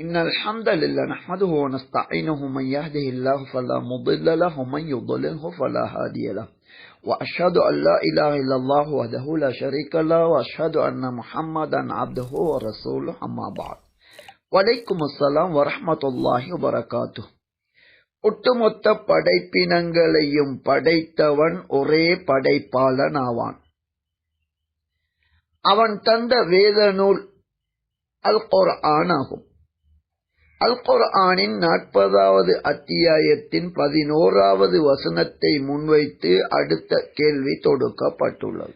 إن الحمد لله نحمده ونستعينه من يهده الله فلا مضل له ومن يضلله فلا هادي له. وأشهد أن لا إله إلا الله وحده لا شريك له وأشهد أن محمدا عبده ورسوله أما بعد. وعليكم السلام ورحمة الله وبركاته. ஒட்டுமொத்த படைப்பினங்களையும் படைத்தவன் ஒரே படைப்பாளன் ஆவான் அவன் தந்த வேத நூல் அல் குர் ஆனாகும் அல் குர்ஆனின் நாற்பதாவது அத்தியாயத்தின் பதினோராவது வசனத்தை முன்வைத்து அடுத்த கேள்வி தொடுக்கப்பட்டுள்ளது.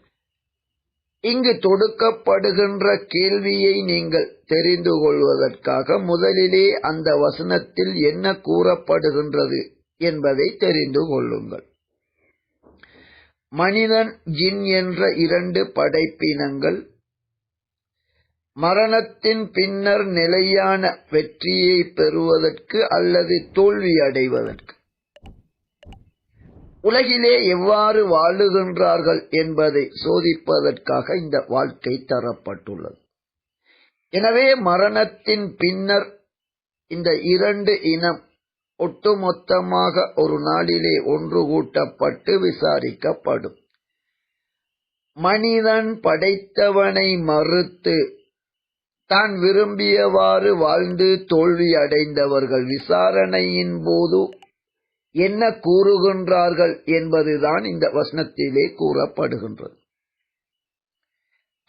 இங்கு தொடுக்கப்படுகின்ற கேள்வியை நீங்கள் தெரிந்து கொள்வதற்காக முதலிலே அந்த வசனத்தில் என்ன கூறப்படுகின்றது என்பதை தெரிந்து கொள்ளுங்கள். மனிதன் ஜின் என்ற இரண்டு படைப்பினங்கள் மரணத்தின் பின்னர் நிலையான வெற்றியை பெறுவதற்கு அல்லது தோல்வி அடைவதற்கு. உலகிலே எவ்வாறு வாழுகின்றார்கள் என்பதை சோதிப்பதற்காக இந்த வாழ்க்கை தரப்பட்டுள்ளது. எனவே மரணத்தின் பின்னர் இந்த இரண்டு இனம் ஒட்டுமொத்தமாக ஒரு நாளிலே ஒன்று கூட்டப்பட்டு விசாரிக்கப்படும். மனிதன் படைத்தவனை மறுத்து தான் விரும்பியவாறு வாழ்ந்து தோல்வி அடைந்தவர்கள் விசாரணையின் போது என்ன கூறுகின்றார்கள் என்பதுதான் இந்த வசனத்திலே கூறப்படுகின்றது.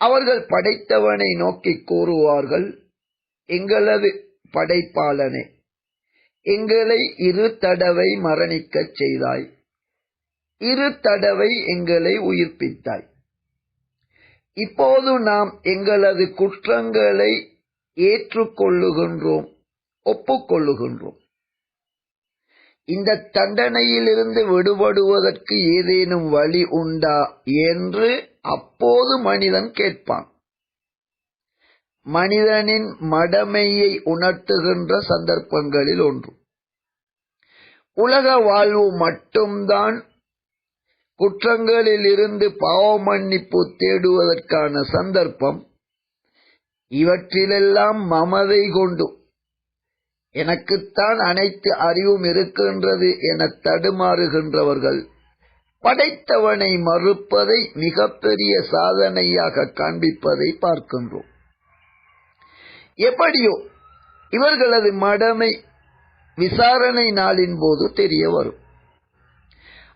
அவர்கள் படைத்தவனை நோக்கி கூறுவார்கள் எங்களது படைப்பாளனே எங்களை இரு தடவை மரணிக்கச் செய்தாய். இரு தடவை எங்களை உயிர்ப்பித்தாய். இப்போது நாம் எங்களது குற்றங்களை ஏற்றுக்கொள்ளுகின்றோம் ஒப்புக்கொள்ளுகின்றோம். இந்த தண்டனையிலிருந்து விடுபடுவதற்கு ஏதேனும் வழி உண்டா என்று அப்போது மனிதன் கேட்பான். மனிதனின் மடமையை உணர்த்துகின்ற சந்தர்ப்பங்களில் ஒன்று. உலக வாழ்வு மட்டும்தான் குற்றங்களில் இருந்து பாவ மன்னிப்பு தேடுவதற்கான சந்தர்ப்பம் இவற்றிலெல்லாம் மமதை கொண்டு எனக்குத்தான் அனைத்து அறிவும் இருக்கின்றது என தடுமாறுகின்றவர்கள் படைத்தவனை மறுப்பதை மிகப்பெரிய சாதனையாக காண்பிப்பதை பார்க்கின்றோம். எப்படியோ இவர்களது மடமை விசாரணை நாளின் போது தெரிய வரும்.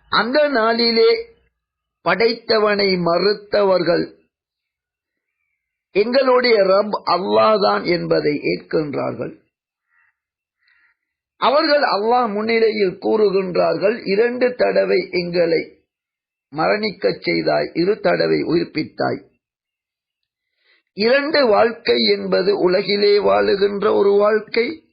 அந்த நாளிலே படைத்தவனை மறுத்தவர்கள் எங்களுடைய ரப் அல்லாதான் என்பதை ஏற்கின்றார்கள். அவர்கள் அல்லாஹ் முன்னிலையில் கூறுகின்றார்கள் இரண்டு தடவை எங்களை மரணிக்கச் செய்தாய் இரு தடவை உயிர்ப்பித்தாய். இரண்டு வாழ்க்கை என்பது உலகிலே வாழுகின்ற ஒரு வாழ்க்கை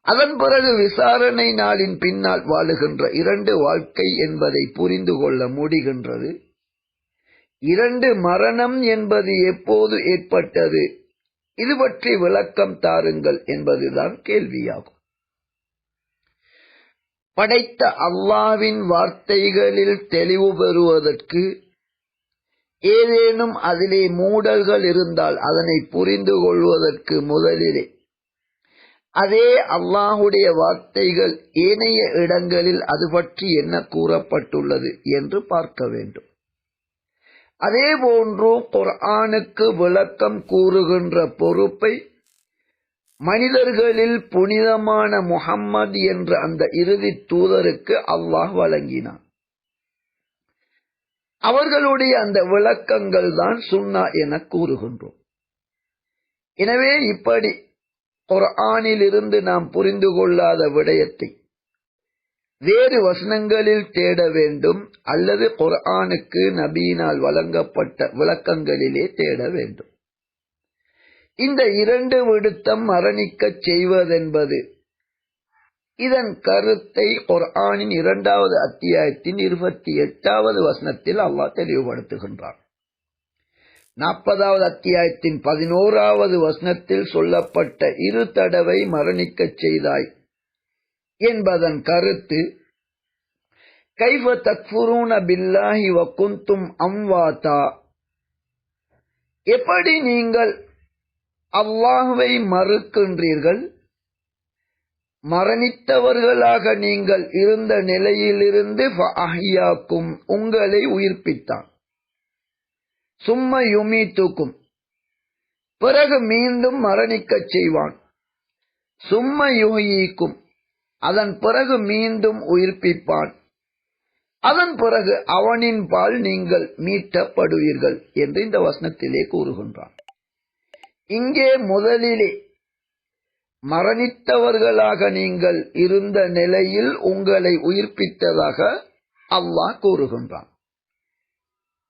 அதன் பிறகு விசாரணை நாளின் பின்னால் வாழுகின்ற இரண்டு வாழ்க்கை என்பதை புரிந்து கொள்ள முடிகின்றது. இரண்டு மரணம் என்பது எப்போது ஏற்பட்டது? இது பற்றி விளக்கம் தாருங்கள் என்பதுதான் கேள்வியாகும். படைத்த அல்லாவின் வார்த்தைகளில் தெளிவு பெறுவதற்கு ஏதேனும் அதிலே மூடல்கள் இருந்தால் அதனை புரிந்து கொள்வதற்கு முதலிலே அதே அல்லாஹுடைய வார்த்தைகள் ஏனைய இடங்களில் அது பற்றி என்ன கூறப்பட்டுள்ளது என்று பார்க்க வேண்டும். அதே போன்று குர்ஆனுக்கு விளக்கம் கூறுகின்ற பொறுப்பை மனிதர்களில் புனிதமான முகம்மது என்ற அந்த இறுதி தூதருக்கு அல்லாஹ் வழங்கினான். அவர்களுடைய அந்த விளக்கங்கள் தான் சுன்னா என கூறுகின்றோம். எனவே இப்படி குர்ஆனில் இருந்து நாம் புரிந்து கொள்ளாத விடயத்தை வேறு வசனங்களில் தேட வேண்டும் அல்லது குர்ஆனுக்கு நபியினால் வழங்கப்பட்ட விளக்கங்களிலே தேட வேண்டும். இந்த இரண்டு விடுத்தம் மரணிக்கச் செய்வதென்பது இதன் கருத்தை குர்ஆனின் இரண்டாவது அத்தியாயத்தின் இருபத்தி எட்டாவது வசனத்தில் அல்லாஹ் தெளிவுபடுத்துகின்றான். நாற்பதாவது அத்தியாயத்தின் பதினோராவது வசனத்தில் சொல்லப்பட்ட இரு தடவை மரணிக்கச் செய்தாய் என்பதன் கருத்து கைஃப தக்ஃபுரூன பில்லாஹி வகுந்தும் அம்வாதா? எப்படி நீங்கள் அல்லாஹுவை மறுக்கின்றீர்கள்? மரணித்தவர்களாக நீங்கள் இருந்த நிலையிலிருந்து உங்களை உயிர்ப்பித்தான். சும்ம தூக்கும் பிறகு மீண்டும் மரணிக்கச் செய்வான். சும்ம யுகிக்கும். அதன் பிறகு மீண்டும் உயிர்ப்பிப்பான். அதன் பிறகு அவனின் பால் நீங்கள் மீட்டப்படுவீர்கள் என்று இந்த வசனத்திலே கூறுகின்றான். இங்கே முதலிலே மரணித்தவர்களாக நீங்கள் இருந்த நிலையில் உங்களை உயிர்ப்பித்ததாக அல்லாஹ் கூறுகின்றான்.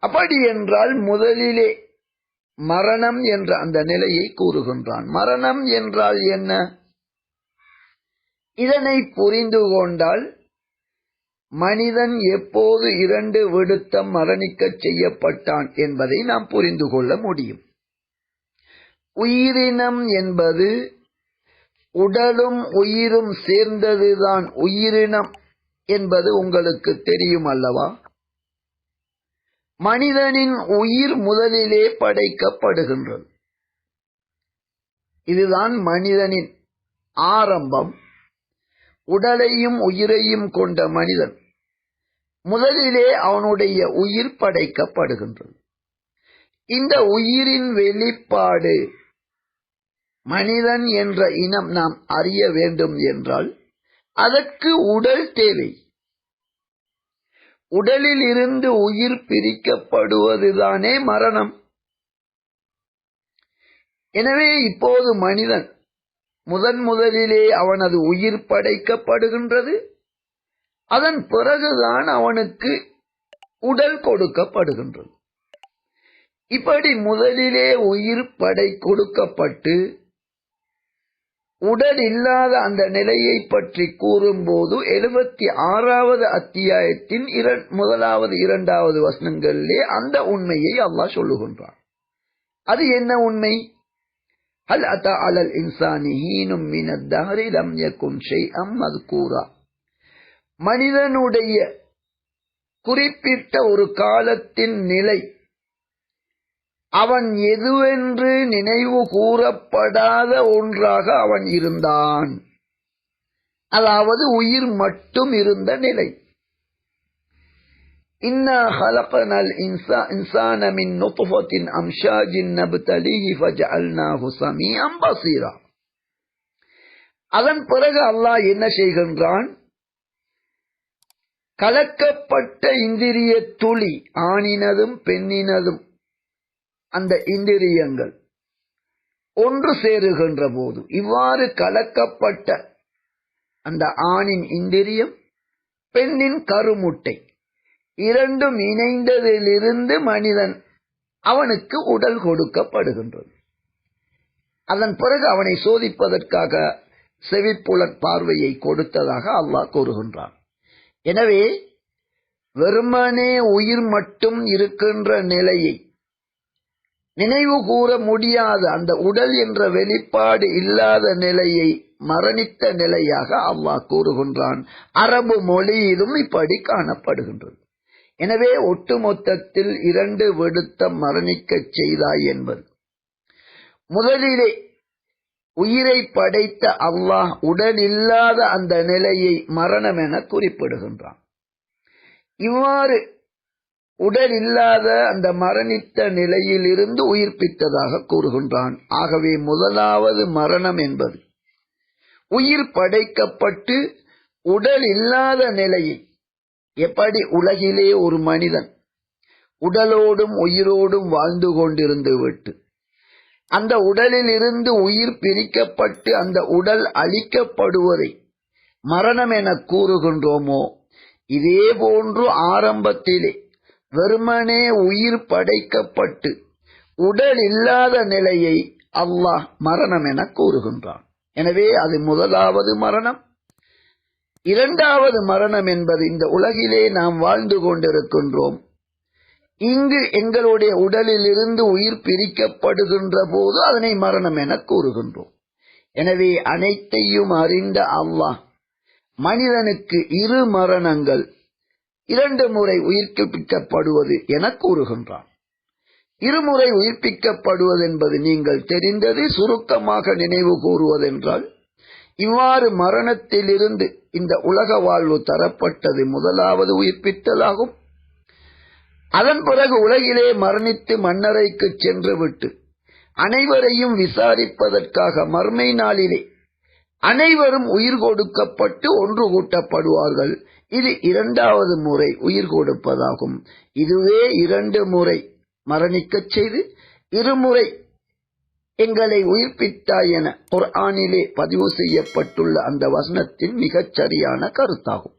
அப்படி என்றால் முதலிலே மரணம் என்ற அந்த நிலையை கூறுகின்றான். மரணம் என்றால் என்ன? இதனை புரிந்து கொண்டால் மனிதன் எப்போது இரண்டு விடுத்தம் மரணிக்கச் செய்யப்பட்டான் என்பதை நாம் புரிந்து கொள்ள முடியும். உயிரினம் என்பது உடலும் உயிரும் சேர்ந்ததுதான் உயிரினம் என்பது உங்களுக்கு தெரியும் அல்லவா? மனிதனின் உயிர் முதலிலே படைக்கப்படுகின்றது. இதுதான் மனிதனின் ஆரம்பம். உடலையும் உயிரையும் கொண்ட மனிதன் முதலிலே அவனுடைய உயிர் படைக்கப்படுகின்றது. இந்த உயிரின் வெளிப்பாடு மனிதன் என்ற இனம் நாம் அறிய வேண்டும் என்றால் அதற்கு உடல் தேவை. உடலில் இருந்து உயிர் பிரிக்கப்படுவதுதானே மரணம். எனவே இப்போது மனிதன் முதன் முதலிலே அவனது உயிர் படைக்கப்படுகின்றது. அதன் பிறகுதான் அவனுக்கு உடல் கொடுக்கப்படுகின்றது. இப்படி முதலிலே உயிர் படை கொடுக்கப்பட்டு உடல் இல்லாத அந்த நிலையை பற்றி கூறும்போது எழுபத்தி ஆறாவது அத்தியாயத்தின் முதலாவது இரண்டாவது வசனங்களிலே அந்த உண்மையை அல்லாஹ் சொல்லுகின்றான் அது என்ன உண்மை هل أتى على الإنسان هين من الدهر لم يكن شيئا مذكورا மனிதனுடைய குறிப்பிட்ட ஒரு காலத்தின் நிலை அவன் எதுவென்று நினைவு கூறப்படாத ஒன்றாக அவன் இருந்தான். அதாவது உயிர் மட்டும் இருந்த நிலை. அதன் பிறகு அல்லாஹ் என்ன செய்கின்றான்? கலக்கப்பட்ட இந்திரிய துளி ஆணினதும் பெண்ணினதும் அந்த இந்திரியங்கள். ஒன்று சேருகின்ற போது இவ்வாறு கலக்கப்பட்ட அந்த ஆணின் இந்திரியம் பெண்ணின் கருமுட்டை இரண்டும் இணைந்ததிலிருந்து மனிதன் அவனுக்கு உடல் கொடுக்கப்படுகின்றது. அதன் பிறகு அவனை சோதிப்பதற்காக செவிப்புலன் பார்வையை கொடுத்ததாக அல்லாஹ் கூறுகின்றான். எனவே வெறுமனே உயிர் மட்டும் இருக்கின்ற நிலையை நினைவு கூற முடியாத. அந்த உடல் என்ற வெளிப்பாடு இல்லாத நிலையை மரணித்த நிலையாக அல்லாஹ் கூறுகின்றான். அரபு மொழியிலும் இப்படி காணப்படுகின்றது. எனவே ஒட்டுமொத்தத்தில் இரண்டு விடுத்தம் மரணிக்கச் செய்தாய் என்பது. முதலிலே உயிரை படைத்த அல்லாஹ் உடல் இல்லாத அந்த நிலையை மரணம் என குறிப்பிடுகின்றான். இவ்வாறு உடல் இல்லாத அந்த மரணித்த நிலையிலிருந்து உயிர்ப்பித்ததாக கூறுகின்றான். ஆகவே முதலாவது மரணம் என்பது உயிர் படைக்கப்பட்டு உடல் இல்லாத நிலையை எப்படி உலகிலே ஒரு மனிதன் உடலோடும் உயிரோடும் வாழ்ந்து கொண்டிருந்து விட்டு அந்த உடலில் இருந்து உயிர் பிரிக்கப்பட்டு அந்த உடல் அழிக்கப்படுவதை மரணம் என கூறுகின்றோமோ இதே போன்று ஆரம்பத்திலே வெறுமனே உயிர் படைக்கப்பட்டு உடல் இல்லாத நிலையை அல்லாஹ் மரணம் என கூறுகின்றான். எனவே அது முதலாவது மரணம். இரண்டாவது மரணம் என்பது இந்த உலகிலே நாம் வாழ்ந்து கொண்டிருக்கின்றோம். இங்கு எங்களுடைய உடலிலிருந்து உயிர் பிரிக்கப்படுகின்ற போது அதனை மரணம் என கூறுகின்றோம். எனவே அனைத்தையும் அறிந்த அல்லாஹ் மனிதனுக்கு இரு மரணங்கள் இரண்டு முறை உயிர்ப்பிக்கப்படுவது என கூறுகின்றான். இருமுறை உயிர்ப்பிக்கப்படுவது என்பது நீங்கள் தெரிந்தது சுருக்கமாக நினைவு கூறுவதென்றால் இவ்வாறு மரணத்திலிருந்து இந்த உலக வாழ்வு தரப்பட்டது முதலாவது உயிர்ப்பித்தலாகும். அதன் பிறகு உலகிலே மரணித்து மன்னரைக்கு சென்று விட்டு அனைவரையும் விசாரிப்பதற்காக மர்மை நாளிலே அனைவரும் உயிர் கொடுக்கப்பட்டு ஒன்று கூட்டப்படுவார்கள். இது இரண்டாவது முறை உயிர் கொடுப்பதாகும். இதுவே இரண்டு முறை மரணிக்கச் செய்து இருமுறை எங்களை உயிர்ப்பித்தாய் என குர்ஆனிலே பதிவு செய்யப்பட்டுள்ள அந்த வசனத்தின் மிகச் சரியான கருத்தாகும்.